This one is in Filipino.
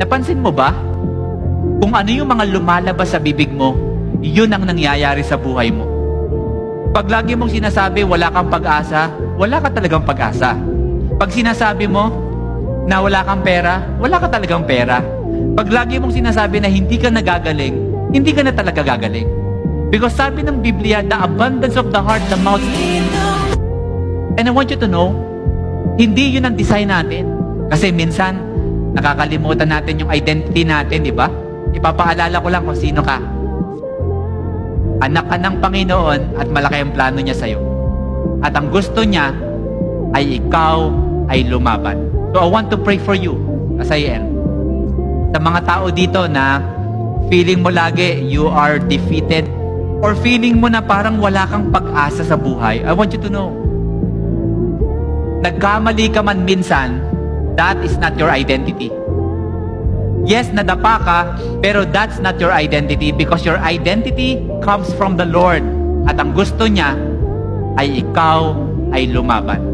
Napansin mo ba? Kung ano yung mga lumalabas sa bibig mo, yun ang nangyayari sa buhay mo. Pag lagi mong sinasabi wala kang pag-asa, wala ka talagang pag-asa. Pag sinasabi mo na wala kang pera, wala ka talagang pera. Pag lagi mong sinasabi na hindi ka nagagaling, hindi ka na talaga gagaling. Because sabi ng Biblia, the abundance of the heart, the mouth And I want you to know, hindi yun ang design natin. Kasi minsan, nakakalimutan natin yung identity natin, di ba? Ipapaalala ko lang kung sino ka. Anak ka ng Panginoon at malaki ang plano niya sa'yo. At ang gusto niya ay ikaw ay lumaban. So I want to pray for you as I end. Sa mga tao dito na feeling mo lagi you are defeated or feeling mo na parang wala kang pag-asa sa buhay, I want you to know, nagkamali ka man minsan, that is not your identity. Yes, nadapa ka, pero that's not your identity because your identity comes from the Lord. At ang gusto niya ay ikaw ay lumaban.